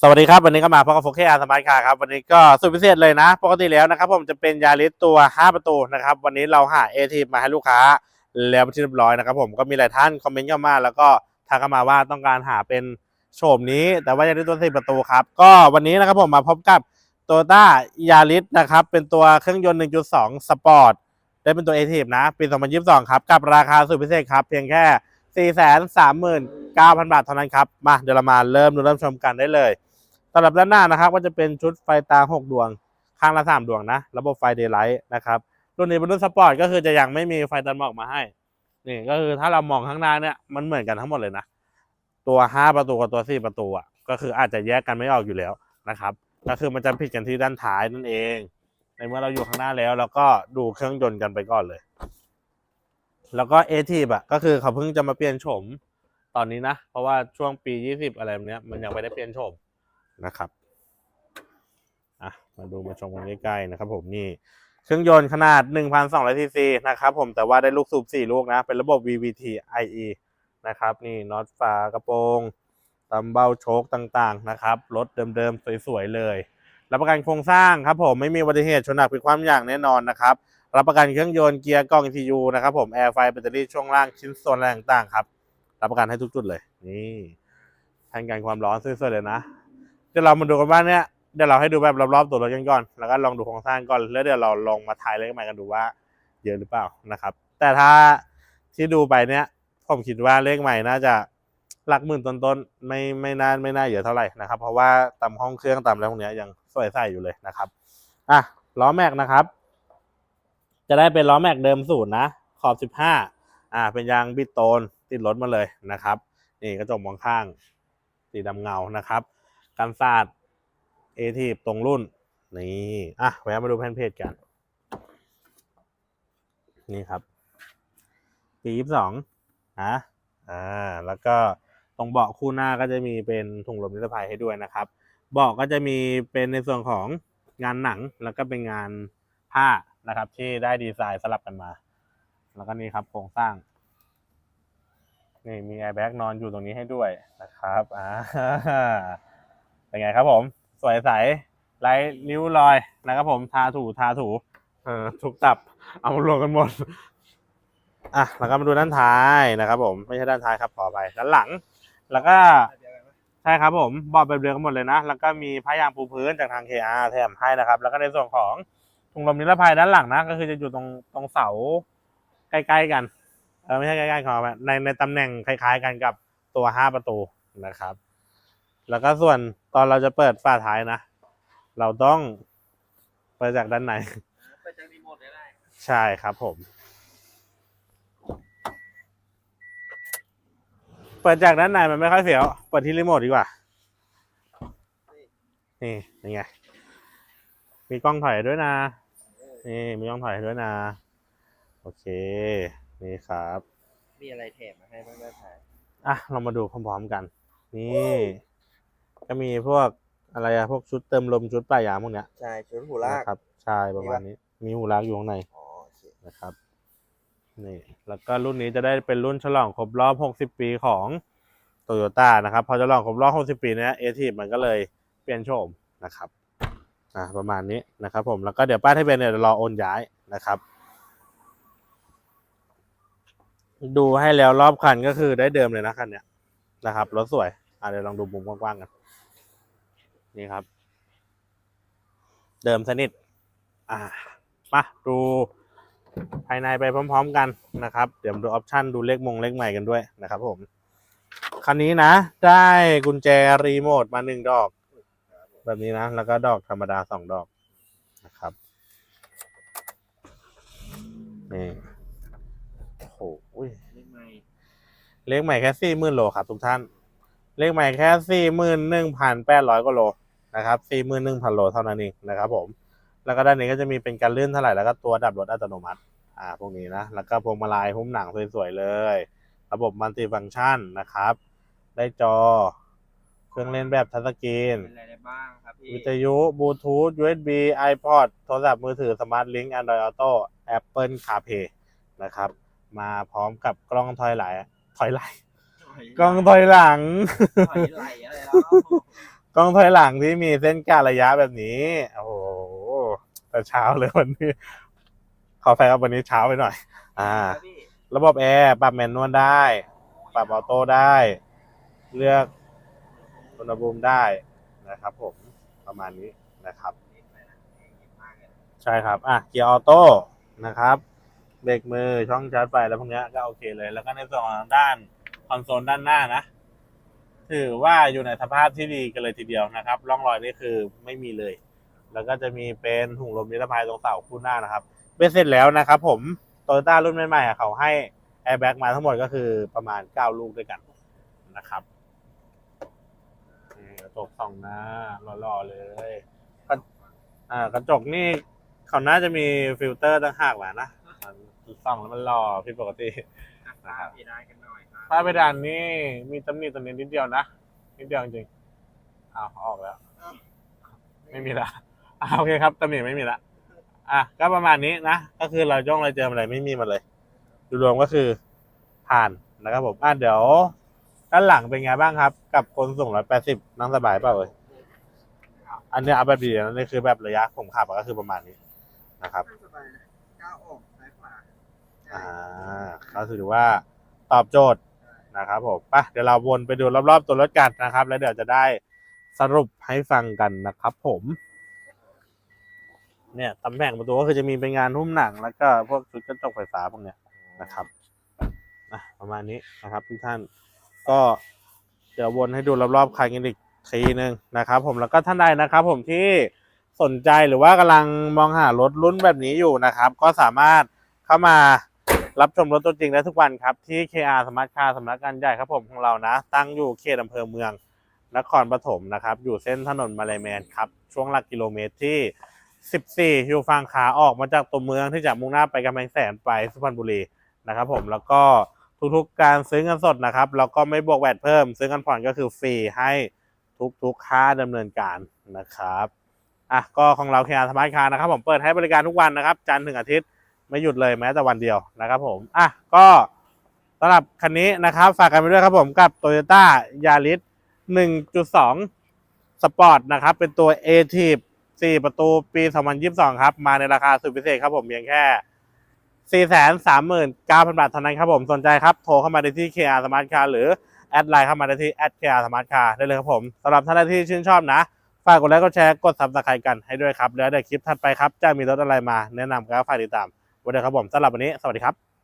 สวัสดีครับ วันนี้ก็มาพบกับโฟเคอาร์สมาร์ทคาร์ครับ วันนี้ก็สุดพิเศษเลยนะ ปกติแล้วนะครับผมจะเป็นยาริสตัว 5 ประตูนะครับ วันนี้เราหาเอทีมาให้ลูกค้า แล้วเป็นที่เรียบร้อยนะครับผมก็มีหลายท่านคอมเมนต์เข้ามา แล้วก็ทักเข้ามาว่าต้องการหาเป็นโฉมนี้ แต่ว่ายาริสตัว4ประตูครับ ก็วันนี้นะครับผมมาพบกับโตต้ายาริสนะครับเป็นตัวเครื่องยนต์ 1.2 สปอร์ตได้เป็นตัวเอทีนะปี 2022 ครับกับราคาสุดพิเศษครับเพียงแค่ 439,000 บาทเท่านั้นครับมาเดี๋ยวเรามาเริ่มดูเริ่มชมกันได้เลย สำหรับด้านหน้านะครับก็จะเป็นชุดไฟตา 6 ดวง ข้างละ 3 ดวงนะ ระบบไฟเดย์ไลท์นะครับ รุ่นนี้เป็นรุ่นสปอร์ตก็คือจะยังไม่มีไฟตัดหมอกมาให้ นี่ก็คือถ้าเรามองข้างหน้าเนี่ยมันเหมือนกันทั้งหมดเลยนะ ตัว 5 ประตูกับตัว 4 ประตูอะก็คืออาจจะแยกกันไม่ออกอยู่แล้วนะครับ ก็คือมันจะผิดกันที่ด้านท้ายนั่นเอง ในเมื่อเราอยู่ข้างหน้าแล้วเราก็ดูเครื่องยนต์กันไปก่อนเลย แล้วก็เอทีบอะก็คือเขาเพิ่งจะมาเปลี่ยนโฉมตอนนี้นะ เพราะว่าช่วงปี 20 อะไรแบบเนี้ยมันยังไม่ได้เปลี่ยนโฉม นะครับอะมาดูมาชมกันใกล้ๆนะครับ ผมนี่เครื่องยนต์ขนาด 1,200ซีซีนะครับผมแต่ว่าได้ลูกสูบ4ลูกนะ เป็นระบบ VVT IE นะครับ นี่น็อตฝากระโปรงตำเบ้าโชคต่างๆนะครับรถเดิมๆสวยๆเลยรับประกันโครงสร้างครับผมไม่มีอุบัติเหตุชนหนักเป็นความอย่างแน่นอนนะครับรับประกันเครื่องยนต์เกียร์กล้อง ECU นะครับผมแอร์ไฟแบตเตอรี่ช่วงล่างชิ้นส่วนอะไรต่างๆครับรับประกันให้ทุกจุดเลยนี่แทนกันความร้อนสวยๆเลยนะ ดี๋ยวเรามาดูกันว่าเนี่ยเดี๋ยวเราให้ดูแบบรอบๆตัวรถกันก่อน แล้วก็ลองดูโครงสร้างก่อน แล้วเดี๋ยวเราลองมาทายเลขใหม่กันดูว่า เยอะหรือเปล่านะครับ แต่ถ้าที่ดูไปเนี่ยผมคิดว่าเลขใหม่น่าจะหลักหมื่นต้นๆไม่ไม่น่าไม่น่าเยอะเท่าไหร่นะครับ เพราะว่าตามห้องเครื่องตามอะไรพวกเนี้ยยังสวยใสอยู่เลยนะครับอะล้อแม็กนะครับ จะได้เป็นล้อแม็กเดิมสูตรนะ ขอบสิบห้าอ่า เป็นยางบิดโตนติดรถมาเลยนะครับ นี่กระจกมองข้างสีดำเงานะครับ กันศาสตร์เอทีตรงรุ่น นี่อะแวะมาดูแผ่นเพจกัน นี่ครับปียี่สิบสองนะอ่า แล้วก็ตรงเบาะคู่หน้าก็จะมีเป็นถุงลมนิรภัยให้ด้วยนะครับ เบาะก็จะมีเป็นในส่วนของงานหนังแล้วก็เป็นงานผ้านะครับ ที่ได้ดีไซน์สลับกันมา แล้วก็นี่ครับโครงสร้างนี่มีแอร์แบ็กนอนอยู่ตรงนี้ให้ด้วยนะครับ อ่า เป็นไงครับผม สวยใสไร้ริ้วรอยนะครับผมทาถูทาถูเออทุกตับ เอามารวมกันหมดอะแล้วก็มาดูด้านท้ายนะครับ ผมไม่ใช่ด้านท้ายครับขอไปด้านหลัง แล้วก็ใช่ครับผมเบาะแบบเดียวกันหมดเลยนะ แล้วก็มีผ้ายางปูพื้นจากทาง KR แถมให้นะครับ แล้วก็ในส่วนของถุงลมนิรภัยด้านหลังนะ ก็คือจะอยู่ตรงตรงเสาใกล้ๆกันเออไม่ใช่ใกล้ๆขอไปในในตำแหน่งคล้าย ๆ กันกับตัวห้าประตูนะครับ แล้วก็ส่วน ตอนเราจะเปิดฝาท้ายนะ เราต้องเปิดจากด้านในเปิดจากรีโมทได้ได้ ใช่ครับผม เปิดจากด้านในมันไม่ค่อยเสียว เปิดที่รีโมทดีกว่า นี่ยังไง มีกล้องถอยด้วยนะ นี่มีกล้องถอยด้วยนะ โอเค นี่ครับ มีอะไรแถมมาให้บ้างได้ถ่ายอะ เรามาดูพร้อมๆกัน นี่ ก็มีพวกอะไรอะพวกชุดเติมลมชุดปลายยางพวกเนี้ยใช่ชุดหูลากนะครับใช่ประมาณนี้มีหูลากอยู่ข้างในอ๋อโอเคนะครับนี่แล้วก็รุ่นนี้จะได้เป็นรุ่นฉลองครบรอบ 60 ปีของโตโยต้านะครับพอฉลองครบรอบ 60 ปีเนี้ยเอทีมันก็เลยเปลี่ยนโฉมนะครับอ่าประมาณนี้นะครับ ผมแล้วก็เดี๋ยวป้ายทะเบียนเนี่ยเดี๋ยวรอโอนย้ายนะครับ ดูให้แล้วรอบคันก็คือได้เดิมเลยนะคันเนี้ยนะครับรถสวยอ่า เดี๋ยวลองดูมุมกว้างๆกัน นี่ครับ เดิมสนิท อ่ามาดูภายในไปพร้อม ๆ กันนะครับ เดี๋ยวมาดูออปชันดูเลขมงเลขใหม่กันด้วยนะครับผม คันนี้นะ ได้กุญแจรีโมทมาหนึ่งดอก แบบนี้นะ แล้วก็ดอกธรรมดาสองดอกนะครับนี่โอ้โหอุ้ยเล่นไหมเลขใหม่แค่สี่หมื่นโลครับทุกท่าน เลขใหม่แค่สี่หมื่นหนึ่งพันแปดร้อยกว่าโลนะครับสี่หมื่นหนึ่งพันโลเท่านั้นเองนะครับผม แล้วก็ด้านนี้ก็จะมีเป็นการเลื่อนเท่าไหร่แล้วก็ตัวดับรถอัตโนมัติ อ่า พวกนี้นะ แล้วก็พวงมาลัยหุ้มหนังสวยๆเลย ระบบมัลติฟังก์ชันนะครับ ได้จอ เครื่องเล่นแบบทัชสกรีน เป็นอะไรได้บ้างครับพี่วิทยุ บลูทูธ USB iPod โทรศัพท์มือถือ Smart Link Android Auto Apple CarPlay นะครับ มาพร้อมกับกล้องถอยหลังถอยหลัง กล้องถอยหลัง ถอยไหลอะไรแล้วกล้องถอยหลังที่มีเส้นการะยะแบบนี้ โอ้โห แต่เช้าเลยวันนี้ ขอแฟครับวันนี้เช้าไปหน่อย อ่าครับพี่ระบบแอร์ปรับแมนนวลได้ ปรับออโต้ได้ เลือกอุณหภูมิได้นะครับ ผมประมาณนี้นะครับ ใช่ครับ อะ เกียร์ออโต้นะครับ เบรกมือช่องชาร์จไฟแล้วพวกเนี้ยก็โอเคเลย แล้วก็ในส่วนของด้าน คอนโซลด้านหน้านะ ถือว่าอยู่ในสภาพที่ดีกันเลยทีเดียวนะครับร่องรอยนี่คือไม่มีเลย แล้วก็จะมีเป็นถุงลมนิรภัยตรงเสาคู่หน้านะครับเบ็ดเสร็จแล้วนะครับ ผมโตโยต้ารุ่นใหม่ๆเขาให้แอร์แบ็กมาทั้งหมดก็คือประมาณ 9 ลูกด้วยกันนะครับกระจกสองหน้าหล่อๆเลยกระกระจกนี่เขาน่าจะมีฟิลเตอร์ต่างหากแหละนะส่องแล้วมันหล่อผิดปกติ ครับพี่ได้กันหน่อยครับป้าเพดานนี่มีตำหนิตรงนี้นิดเดียวนะนิดเดียวจริงอ้าวออกแล้ว ไม่มีละอ่าโอเคครับตำหนิไม่มีละอะก็ประมาณนี้นะก็คือเราจ้องเราเจออะไรไม่มีมาเลยโดยรวมก็คือผ่านนะครับผมอะเดี๋ยวด้านหลังเป็นไงบ้างครับ กับคนสูงร้อยแปดสิบนั่งสบายเปล่าเอ่ยอันนี้เอาแบบดีนะนี่คือแบบระยะผมขับก็คือประมาณนี้นะครับ สบายนะก้าวออกซ้ายขวา อ่าก็ถือว่าตอบโจทย์นะครับผมไปเดี๋ยวเราวนไปดูรอบๆตัวรถกันนะครับ แล้วเดี๋ยวจะได้สรุปให้ฟังกันนะครับ ผม เนี่ยตำแหน่งประตูก็คือจะมีเป็นงานหุ้มหนังแล้วก็พวกชุดกระจกไฟฟ้าพวกเนี้ยนะครับอะประมาณนี้นะครับทุกท่านก็เดี๋ยววนให้ดูรอบๆคันกันอีกทีหนึ่งนะครับ ผมแล้วก็ท่านใดนะครับ ผมที่สนใจหรือว่ากำลังมองหารถรุ่นแบบนี้อยู่นะครับ ก็สามารถเข้ามา รับชมรถตัวจริงได้ทุกวันครับ ที่ KR สมาร์ทคาร์สำนักงานใหญ่ครับผมของเรานะ ตั้งอยู่เขตอำเภอเมือง นครปฐมนะครับ อยู่เส้นถนนมาลแมนครับ ช่วงหลักกิโลเมตรที่ 14 อยู่ฝั่งขาออกมาจากตัวเมืองที่จะมุ่งหน้าไปกำแพงแสนไปสุพรรณบุรีนะครับผมแล้วก็ทุกๆการซื้อเงินสดนะครับเราก็ไม่บวกแวดเพิ่ม ซื้อเงินผ่อนก็คือฟรีให้ทุกๆค่าดำเนินการนะครับอะก็ของเราแคร์สมาร์ทคาร์นะครับผมเปิดให้บริการทุกวันนะครับ จันทร์ถึงอาทิตย์ ไม่หยุดเลยแม้แต่วันเดียวนะครับผม อะ ก็สำหรับคันนี้นะครับ ฝากกันไปด้วยครับผมกับ Toyota Yaris 1.2สปอร์ตนะครับ เป็นตัว a t i p 4ประตูปี 2022 ครับ มาในราคาสุดพิเศษครับผมเพียงแค่ 439,000 บาทเท่านั้นครับผม สนใจครับ โทรเข้ามาได้ที่ KR Smart Car หรือ แอดไลน์เข้ามาได้ที่ @KR Smart Car ได้เลยครับผมสำหรับท่านใดที่ชื่นชอบนะฝากกดไลค์กดแชร์กด subscribe กันให้ด้วยครับ แล้วเดี๋ยวคลิปถัดไปครับ จะมีรถอะไรมาแนะนำก็ฝากติดตาม ไวันเดียครับผมสำหรับวันนี้สวัสดีครับ